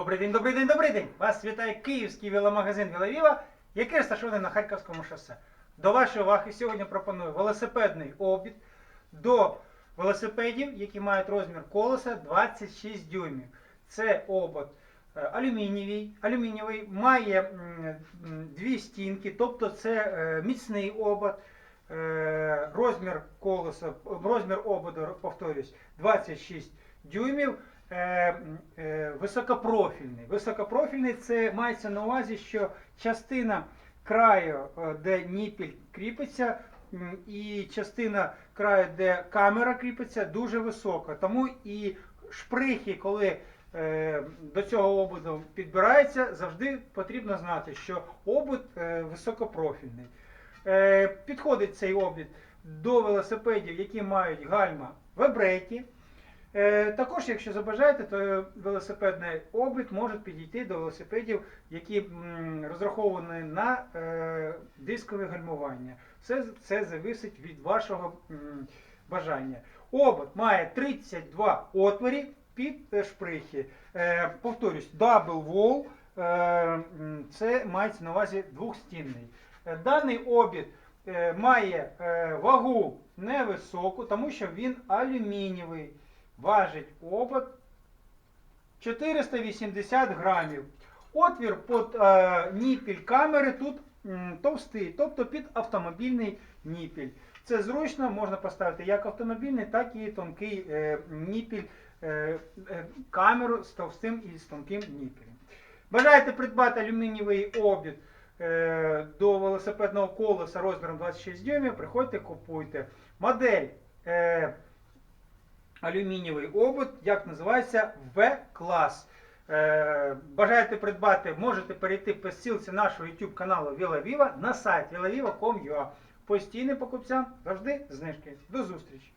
Добрий день, добрий день, добрий день! Вас вітає київський веломагазин Вілавіва, який розташований на Харківському шосе. До вашої уваги сьогодні пропоную велосипедний обід до велосипедів, які мають розмір колеса 26 дюймів. Це обод е, алюмінієвий, алюмінієвий, має дві стінки, тобто це е, міцний обод. Е, Розмір колеса, розмір ободу, повторюсь, 26 дюймів. Е, е, Високопрофільний. Високопрофільний це мається на увазі, що частина краю, е, де ніпіль кріпиться, і частина краю, де камера кріпиться, дуже висока. Тому і шприхи, коли до цього обуду підбираються, завжди потрібно знати, що обуд високопрофільний. Підходить цей обід до велосипедів, які мають гальма вебрейки. Е, Також, якщо забажаєте, то велосипедний обід може підійти до велосипедів, які розраховані на е, дискове гальмування. Все це зависить від вашого бажання. Обод має 32 отворі під е, шприхи. Повторюсь, wall, е, це мається на увазі двохстінний. Даний обід має вагу невисоку, тому що він алюмінієвий. Важить обод 480 грамів. Отвір під е, ніпіль камери тут м, товстий, тобто під автомобільний ніпіль. Це зручно, можна поставити як автомобільний, так і тонкий е, ніпіль, е, е, камеру з товстим і з тонким ніпілем. Бажаєте придбати алюмінієвий обід е, до велосипедного колеса розміром 26 дюймів, приходьте, купуйте. Модель алюмінієвий обут, як називається В-клас. Е, бажаєте придбати, можете перейти по ссылці нашого YouTube каналу Вілавіва на сайт vilaviva.com.ua. Постійним покупцям завжди знижки. До зустрічі!